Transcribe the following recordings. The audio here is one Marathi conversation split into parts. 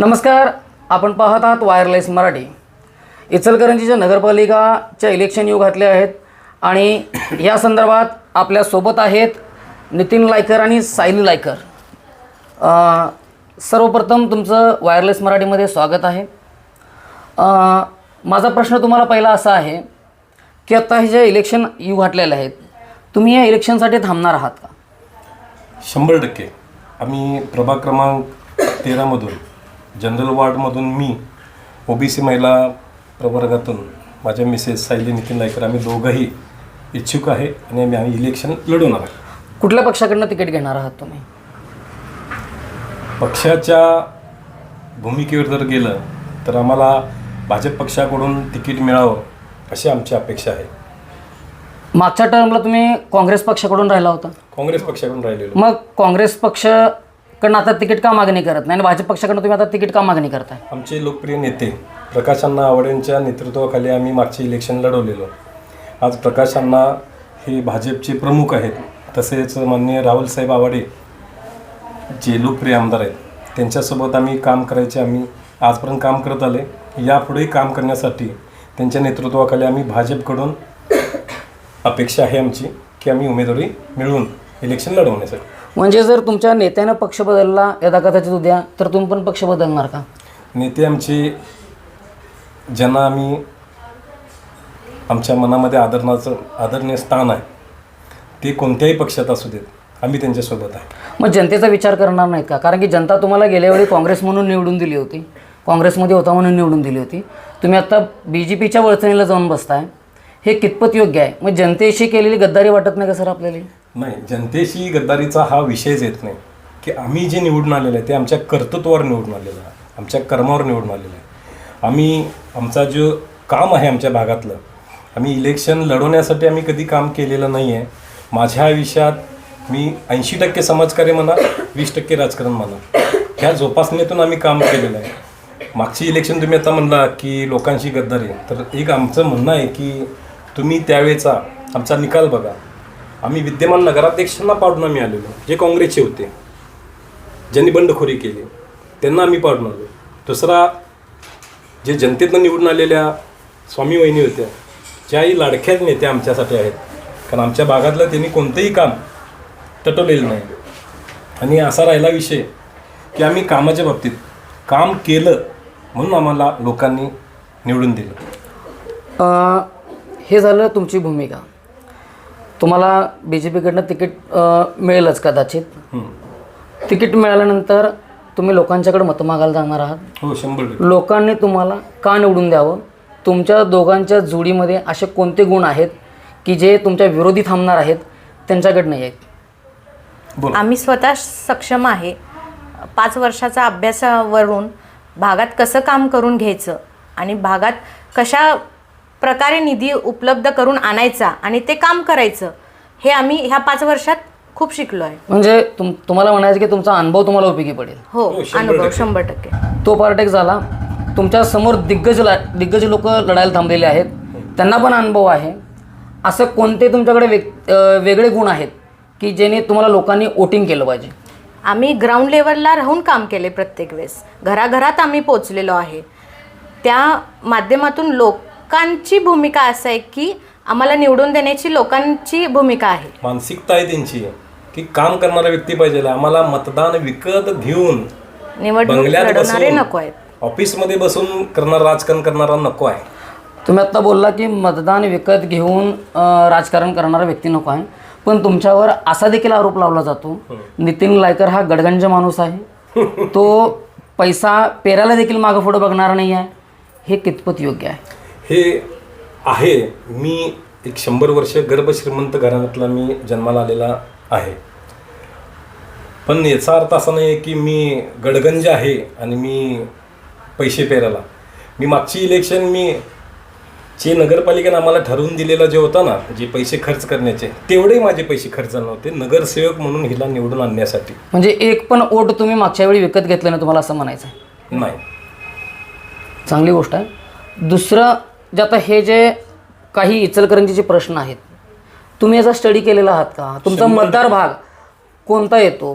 नमस्कार आपण पाहत आहात वायरलेस मराठी. इचलकरंजीच्या नगरपालिकाच्या इलेक्शन येऊ घातले आहेत आणि या संदर्भात आपल्यासोबत आहेत नितीन लायकर आणि सायली लायकर. अ, सर्वप्रथम तुमचं वायरलेस मराठीमध्ये स्वागत आहे. अ, माझा प्रश्न तुम्हाला पहिला असा आहे की आत्ता हे जे इलेक्शन येऊ घातलेले आहेत तुम्ही या इलेक्शनसाठी थांबणार आहात का? शंभर टक्के. आम्ही प्रभाग क्रमांक तेरामधून जनरल वॉर्डमधून मी ओबीसी महिला प्रवर्गातून माझ्या मिसेस सायली नितीन लायकर आम्ही दोघंही इच्छुक आहे आणि आम्ही आम्ही इलेक्शन लढवणार आहे. कुठल्या पक्षाकडनं तिकीट घेणार आहात तुम्ही? पक्षाच्या भूमिकेवर जर गेलं तर आम्हाला भाजप पक्षाकडून तिकीट मिळावं अशी आमची अपेक्षा आहे. मागच्या टर्मला तुम्ही काँग्रेस पक्षाकडून राहिला होता. काँग्रेस पक्षाकडून राहिलेलो. मग काँग्रेस कारण आता तिकीट का मागणी करत नाही? आणि भाजप पक्षाकडनं तुम्ही आता तिकीट का मागणी करताय? आमचे लोकप्रिय नेते प्रकाश अण्णा नेतृत्वाखाली आम्ही मागचे इलेक्शन लढवलेलो. आज प्रकाश अण्णा हे भाजपचे प्रमुख आहेत. तसेच माननीय राहुलसाहेब आवाडे जे लोकप्रिय आमदार आहेत त्यांच्यासोबत आम्ही काम करायचे आम्ही आजपर्यंत काम करत आले. यापुढेही काम करण्यासाठी त्यांच्या नेतृत्वाखाली आम्ही भाजपकडून अपेक्षा आहे आमची की आम्ही उमेदवारी मिळवून इलेक्शन लढवण्यासाठी. म्हणजे जर तुमच्या नेत्यानं पक्ष बदलला यदा कदाचित उद्या तर तुम्ही पण पक्ष बदलणार का? नेते आमचे ज्यांना आम्ही आमच्या मनामध्ये आदरणाचं आदरणीय स्थान आहे ते कोणत्याही पक्षात असू देत आम्ही त्यांच्यासोबत आहे. मग जनतेचा विचार करणार नाहीत का? कारण की जनता तुम्हाला गेल्या वेळी काँग्रेस म्हणून निवडून दिली होती. काँग्रेसमध्ये होता म्हणून निवडून दिली होती. तुम्ही आता बी जे पीच्या वळचणीला जाऊन बसताय. हे कितपत योग्य आहे? मग जनतेशी केलेली गद्दारी वाटत नाही का सर आपल्याला? नाही जनतेशी गद्दारीचा हा विषयच येत नाही. की आम्ही जे निवडून आलेलं आहे ते आमच्या कर्तृत्वावर निवडून आलेलं आहे आमच्या कर्मावर निवडून आलेलं आहे आम्ही आमचा जो काम आहे आमच्या भागातलं आम्ही इलेक्शन लढवण्यासाठी आम्ही कधी काम केलेलं नाही आहे माझ्या आयुष्यात मी ऐंशी टक्के समाजकार्य म्हणा वीस टक्के राजकारण म्हणा ह्या जोपासनेतून आम्ही काम केलेलं आहे. मागची इलेक्शन तुम्ही आता म्हणला की लोकांशी गद्दारी. तर एक आमचं म्हणणं आहे की तुम्ही त्यावेळेचा आमचा निकाल बघा. आम्ही विद्यमान नगराध्यक्षांना पाडून आम्ही आलेलो. जे काँग्रेसचे होते ज्यांनी बंडखोरी केली त्यांना आम्ही पाडून आलो. दुसरा जे जनतेतनं निवडून आलेल्या स्वामी वहिनी होत्या ज्याही लाडक्याच नेत्या आमच्यासाठी आहेत. कारण आमच्या भागातलं त्यांनी कोणतंही काम तटवलेलं नाही. आणि असा राहिला विषय की आम्ही कामाच्या बाबतीत काम केलं म्हणून आम्हाला लोकांनी निवडून दिलं. हे झालं तुमची भूमिका. तुम्हाला बी जे पीकडनं तिकीट मिळेलच कदाचित. हं. तिकीट मिळाल्यानंतर तुम्ही लोकांच्याकडे मतं मागायला जाणार आहात. हो शंभर लोकांनी तुम्हाला का निवडून द्यावं? तुमच्या दोघांच्या जोडीमध्ये असे कोणते गुण आहेत की जे तुमच्या विरोधी थांबणार आहेत त्यांच्याकडे नाही आहेत? बोला. आम्ही स्वतः सक्षम आहे. पाच वर्षाचा अभ्यासावरून भागात कसं काम करून घ्यायचं आणि भागात कशा प्रकारे निधी उपलब्ध करून आणायचा आणि ते काम करायचं हे आम्ही ह्या पाच वर्षात खूप शिकलो आहे म्हणजे तुम तुम्हाला म्हणायचं की तुमचा अनुभव तुम्हाला उपयोगी पडेल. हो हो, अनुभव. शंभर टक्के. तो पार्ट एक झाला. तुमच्यासमोर दिग्गज ला दिग्गज लोक लढायला थांबलेले आहेत. त्यांना पण अनुभव आहे. असं कोणते तुमच्याकडे वेग अं, वेगळे गुण आहेत की जेणे तुम्हाला लोकांनी वोटिंग केलं पाहिजे? आम्ही ग्राउंड लेवलला राहून काम केले प्रत्येक वेळेस. घराघरात आम्ही पोचलेलो आहे. त्या माध्यमातून लोकांची भूमिका असं आहे की आम्हाला निवडून देण्याची लोकांची भूमिका आहे. मानसिकता आहे त्यांची की काम करणारा व्यक्ती पाहिजे आम्हाला मतदान विकत घेऊन निवडणूक बंगल्यात लढवणारे बसून नको आहेत. ऑफिसमध्ये बसून करणारा राजकारण करणारा नको आहे. तुम्ही आत्ता बोलला की मतदान विकत घेऊन अं, राजकारण करणारा व्यक्ती नको आहे. पण तुमच्यावर असा देखील आरोप लावला जातो नितीन लायकर हा गडगंज माणूस आहे. तो पैसा पेरायला देखील मागं पुढं बघणार नाही आहे. हे कितपत योग्य आहे? हे आहे. मी एक शंभर वर्ष गर्भश्रीमंत घराण्यातला मी जन्माला आलेला आहे. पण याचा अर्थ असा नाही की मी गडगंज आहे आणि मी पैसे पेरायला. मी मागची इलेक्शन मी जे नगरपालिकेनं आम्हाला ठरवून दिलेलं जे होतं ना जे पैसे खर्च करण्याचे तेवढे माझे पैसे खर्च नव्हते. नगरसेवक म्हणून हिला निवडून आणण्यासाठी. म्हणजे एक पण ओट तुम्ही मागच्या वेळी विकत घेतलं नाही तुम्हाला असं म्हणायचं आहे? नाही. चांगली गोष्ट आहे. दुसरं जे आता हे जे काही इचलकरंजीचे प्रश्न आहेत तुम्ही याचा स्टडी केलेला आहात का? तुमचा मतदार भाग कोणता येतो?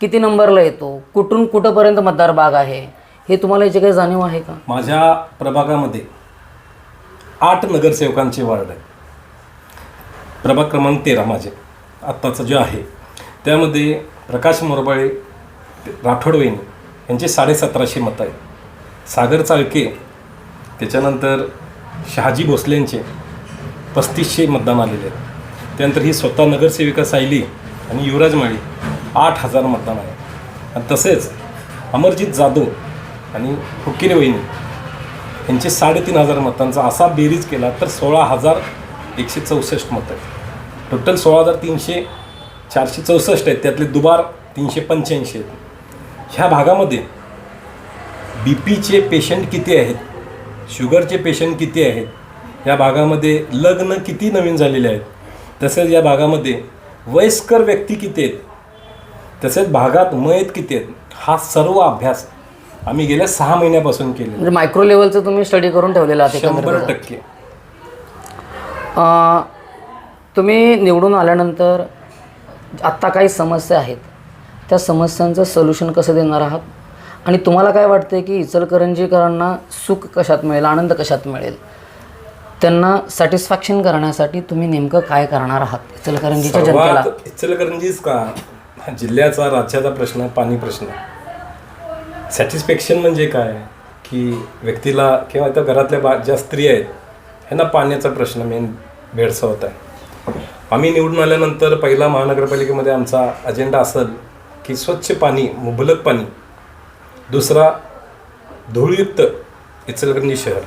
किती नंबरला येतो? कुठून कुठंपर्यंत मतदार भाग आहे? हे तुम्हाला याची काही जाणीव आहे का? माझ्या प्रभागामध्ये आठ नगरसेवकांचे वार्ड आहे. प्रभाग क्रमांक तेरा माझे आत्ताचं जे आहे. त्यामध्ये प्रकाश मोरबाळे राठोड यांचे साडेसतराशे मतं आहेत. सागर चाळके त्याच्यानंतर शहाजी भोसलेंचे पस्तीसशे मतदान आलेले आहेत. त्यानंतर ही स्वतः नगरसेविका सायली आणि युवराज माळी आठ हजार मतदान आहे. आणि तसेच अमरजित जाधव आणि हुक्किरे वहिनी यांचे साडेतीन हजार मतांचा असा बेरीज केला तर सोळा हजार एकशे चौसष्ट मतं आहेत. टोटल सोळा हजार तीनशे चारशे चौसष्ट आहेत. त्यातले दुबार तीनशे पंच्याऐंशी आहेत. ह्या भागामध्ये बी पीचे पेशंट किती आहेत? शुगरचे पेशंट किती आहेत? या भागामध्ये लग्न किती नवीन झालेले आहेत? तसेच या भागामध्ये वयस्कर व्यक्ती किती आहेत? तसेच भागात मयत किती आहेत? हा सर्व अभ्यास आम्ही गेल्या सहा महिन्यापासून केलेला म्हणजे मायक्रो लेवलचं तुम्ही स्टडी करून ठेवलेलं आहे शंभर. टक्के. तुम्ही निवडून आल्यानंतर आत्ता काही समस्या आहेत. त्या समस्यांचं सोल्युशन कसं देणार आहात? आणि तुम्हाला काय वाटते की इचलकरंजीकरांना सुख कशात मिळेल आनंद कशात मिळेल? त्यांना सॅटिस्फॅक्शन करण्यासाठी तुम्ही नेमकं काय करणार आहात? इचलकरंजीच्या जनतेला. सर्वात इचलकरंजीच का? हा जिल्ह्याचा राज्याचा प्रश्न आहे पाणी प्रश्न सॅटिस्फॅक्शन म्हणजे काय? की व्यक्तीला किंवा त्या घरातल्या बा ज्या स्त्री आहेत ह्यांना पाण्याचा प्रश्न मेन भेडसावत आहे. आम्ही निवडून आल्यानंतर पहिला महानगरपालिकेमध्ये आमचा अजेंडा असेल की स्वच्छ पाणी मुबलक पाणी दुसरा धूळयुक्त इचलकरंजी शहर.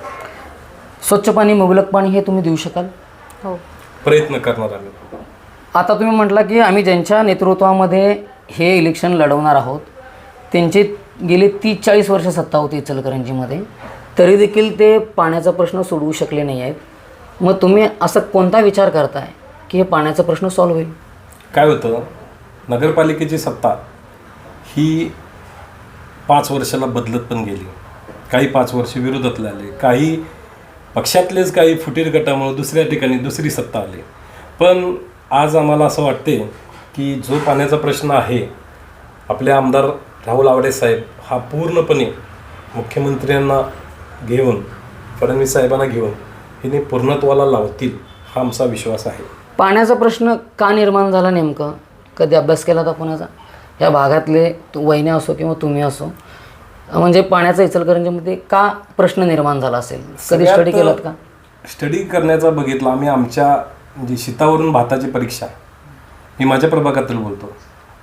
स्वच्छ पाणी मुबलक पाणी हे तुम्ही देऊ शकाल? हो. प्रयत्न करणार आम्ही. आता तुम्ही म्हटला की आम्ही ज्यांच्या नेतृत्वामध्ये हे इलेक्शन लढवणार आहोत त्यांची गेली तीस चाळीस वर्ष सत्ता होती इचलकरंजीमध्ये तरी देखील ते पाण्याचा प्रश्न सोडवू शकले नाही आहेत. मग तुम्ही असं कोणता विचार करताय की हे पाण्याचा प्रश्न सॉल्व्ह होईल? काय होतं? नगरपालिकेची सत्ता ही पाच वर्षाला बदलत पण गेली. काही पाच वर्ष विरोधातले आले काही पक्षातलेच काही फुटीर गटामुळे दुसऱ्या ठिकाणी दुसरी सत्ता आली. पण आज आम्हाला असं वाटते की जो पाण्याचा प्रश्न आहे आपले आमदार राहुल आवडे साहेब हा पूर्णपणे मुख्यमंत्र्यांना घेऊन फडणवीस साहेबांना घेऊन हिने पूर्णत्वाला लावतील हा आमचा विश्वास आहे. पाण्याचा प्रश्न का निर्माण झाला नेमकं? कधी अभ्यास केला होता पुण्याचा या भागातले तू वहिन्या असो किंवा तुम्ही असो म्हणजे पाण्याचा इचलकरंजीमध्ये का प्रश्न निर्माण झाला असेल? कधी स्टडी केलात का? स्टडी करण्याचा बघितला आम्ही आमच्या म्हणजे शेतावरून भाताची परीक्षा. मी माझ्या प्रभागातील बोलतो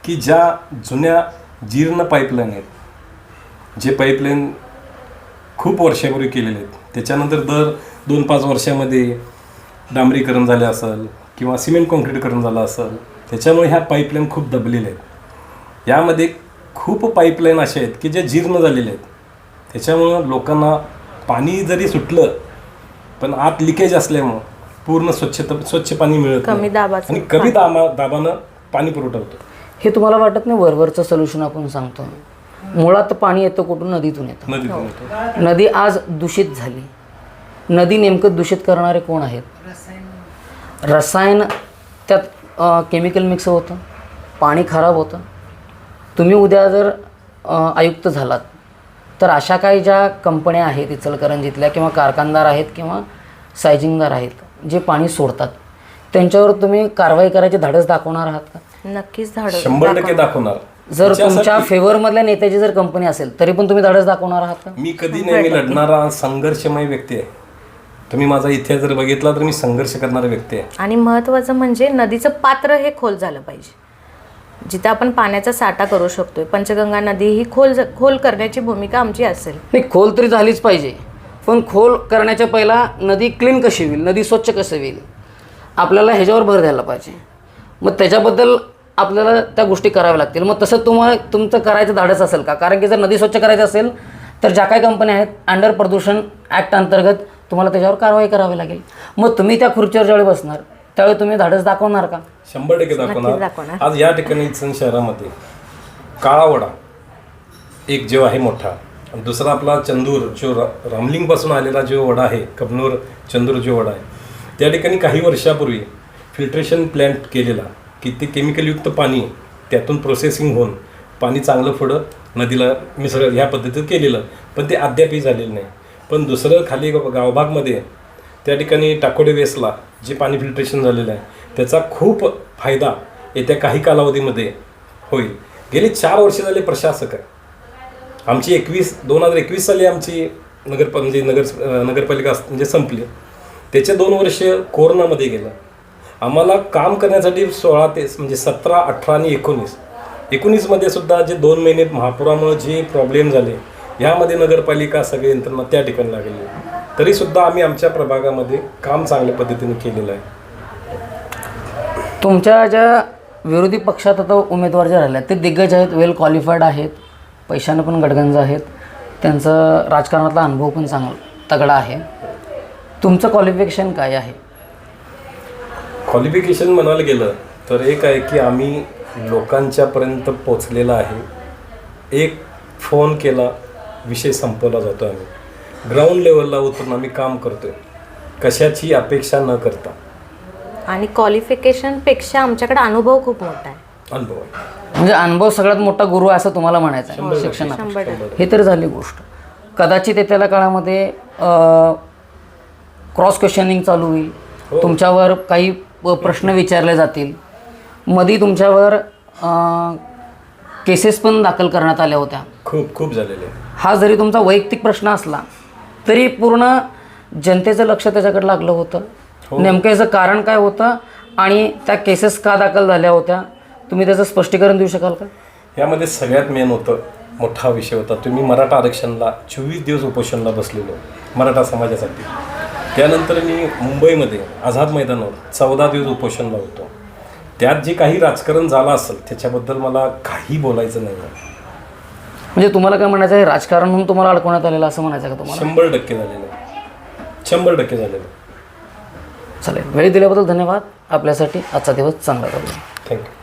की ज्या जुन्या जीर्ण पाईपलाईन आहेत जे पाईपलाईन खूप वर्षापूर्वी केलेले आहेत त्याच्यानंतर दर दोन पाच वर्षामध्ये डांबरीकरण झाले असेल किंवा सिमेंट कॉन्क्रीटकरण झालं असेल त्याच्यामुळे ह्या पाईपलाईन खूप दबलेल्या आहेत. यामध्ये खूप पाईपलाईन अशा आहेत की ज्या जीर्ण झालेल्या आहेत. त्याच्यामुळं लोकांना पाणी जरी सुटलं पण आत लिकेज असल्यामुळं पूर्ण स्वच्छता स्वच्छ पाणी मिळत कमी. दाबाचं आणि कमी दाबा दाबानं पाणी पुरवठा होतो. हे तुम्हाला वाटत नाही वरवरचं सोल्युशन आपण सांगतो? मुळात पाणी येतं कुठून? नदीतून येतं. नदीतून येतो. नदी आज दूषित झाली. नदी नेमकं दूषित करणारे कोण आहेत? रसायन. त्यात केमिकल मिक्स होतं. पाणी खराब होतं. तुम्ही उद्या जर आयुक्त झालात तर अशा काही ज्या कंपन्या आहेत इचलकरंजीतल्या किंवा कारखानदार आहेत किंवा सायजिंगदार आहेत जे पाणी सोडतात त्यांच्यावर तुम्ही कारवाई करायचे धाडस दाखवणार आहात का? नक्कीच झाड शंभर टक्के दाखवणार. जर त्याच्यासाठी तुमच्या फेवरमधल्या नेत्याची जर कंपनी असेल तरी पण तुम्ही धाडस दाखवणार आहात का? मी कधी नेहमी लढणारा संघर्षमय व्यक्ती आहे. तुम्ही माझा इतिहास जर बघितला तर मी संघर्ष करणारा व्यक्ती आहे. आणि महत्त्वाचं म्हणजे नदीचं पात्र हे खोल झालं पाहिजे. जिथं आपण पाण्याचा साठा करू शकतोय. पंचगंगा नदी ही खोल खोल करण्याची भूमिका आमची असेल. नाही खोल तरी झालीच पाहिजे. पण खोल करण्याच्या पहिला नदी क्लीन कशी होईल? नदी स्वच्छ कसं होईल? आपल्याला ह्याच्यावर भर द्यायला पाहिजे. मग त्याच्याबद्दल आपल्याला त्या गोष्टी कराव्या लागतील. मग तसं तुम्हाला तुमचं करायचं धाडस असेल का? कारण की जर नदी स्वच्छ करायचं असेल तर ज्या काही कंपन्या आहेत अंडर प्रदूषण ॲक्ट अंतर्गत तुम्हाला त्याच्यावर कारवाई करावी लागेल. मग तुम्ही त्या खुर्चीवर ज्यावेळी बसणार त्यावेळी तुम्ही धाडस दाखवणार का? शंभर टक्के दाखवणार. आज या ठिकाणी इचन शहरामध्ये काळावडा एक जो आहे मोठा. आणि दुसरा आपला चंदूर जो रा रामलिंगपासून आलेला जो वडा आहे कबनूर चंदूर जो वडा आहे त्या ठिकाणी काही वर्षापूर्वी फिल्ट्रेशन प्लॅन्ट केलेला की ते केमिकलयुक्त पाणी त्यातून प्रोसेसिंग होऊन पाणी चांगलं पुढं नदीला मिसळ ह्या पद्धतीत केलेलं. पण ते अद्यापही झालेलं नाही. पण दुसरं खाली गाव- गावभागमध्ये त्या ठिकाणी टाकोडे वेसला जे पाणी फिल्ट्रेशन झालेलं आहे त्याचा खूप फायदा येत्या काही कालावधीमध्ये होईल. गेली चार वर्ष झाले प्रशासक आहे. आमची एकवीस दोन हजार एकवीस साली आमची नगर म्हणजे नगर नगरपालिका अस- म्हणजे संपली. त्याचे दोन वर्ष कोरोनामध्ये गेलं. आम्हाला काम करण्यासाठी सोळा ते म्हणजे सतरा अठरा आणि एकोणीस. एकोणीसमध्ये सुद्धा जे दोन महिने महापुरामुळे जे प्रॉब्लेम झाले ह्यामध्ये नगरपालिका सगळे यंत्रणा त्या ठिकाणी लागलेली तरीसुद्धा आम्ही आमच्या प्रभागामध्ये काम चांगल्या पद्धतीने केलेलं आहे. तुमच्या ज्या विरोधी पक्षात आता उमेदवार जे राहिले आहेत ते दिग्गज आहेत वेल क्वालिफाईड आहेत पैशानं पण गडगंज आहेत. त्यांचं राजकारणातला अनुभव पण चांगला तगडा आहे. तुमचं क्वालिफिकेशन काय आहे? क्वालिफिकेशन म्हणायला गेलं तर एक आहे की आम्ही लोकांच्यापर्यंत पोचलेला आहे. एक फोन केला विषय संपवला जातो आम्ही. ग्राउंड लेवलला उतरून आम्ही काम करतोय. कशाची अपेक्षा न करता. आणि क्वालिफिकेशनपेक्षा आमच्याकडे अनुभव खूप मोठा आहे. अनुभव आहे. म्हणजे अनुभव सगळ्यात मोठा गुरु आहे असं तुम्हाला म्हणायचं आहे. शिक्षणात. शंभर टक्के. हे तर झाली गोष्ट. कदाचित येत्याला काळामध्ये क्रॉस क्वेश्चनिंग चालू होईल. तुमच्यावर काही प- प्रश्न विचारले जातील. मधी तुमच्यावर केसेस पण दाखल करण्यात आल्या होत्या. खूप खूप झालेले. आहे हा जरी तुमचा वैयक्तिक प्रश्न असला तरी पूर्ण जनतेचं लक्ष त्याच्याकडे लागलं होतं. नेमकं याचं कारण काय होतं आणि त्या केसेस का दाखल झाल्या होत्या? तुम्ही त्याचं स्पष्टीकरण देऊ शकाल का? यामध्ये सगळ्यात मेन होतं मोठा विषय होता तुम्ही मराठा आरक्षणला चोवीस दिवस उपोषणला बसलेलो मराठा समाजासाठी. त्यानंतर मी मुंबईमध्ये आझाद मैदानावर चौदा दिवस उपोषणला होतो. त्यात जे काही राजकारण झालं असेल त्याच्याबद्दल मला काही बोलायचं नाही आहे म्हणजे तुम्हाला काय म्हणायचं आहे? राजकारण म्हणून तुम्हाला अडकवण्यात आलेलं असं म्हणायचं का तुम्हाला? शंभर टक्के झालेलं आहे. शंभर टक्के झालेलं आहे. चालेल. वेळ दिल्याबद्दल धन्यवाद. आपल्यासाठी आजचा दिवस चांगला जाऊ थँक्यू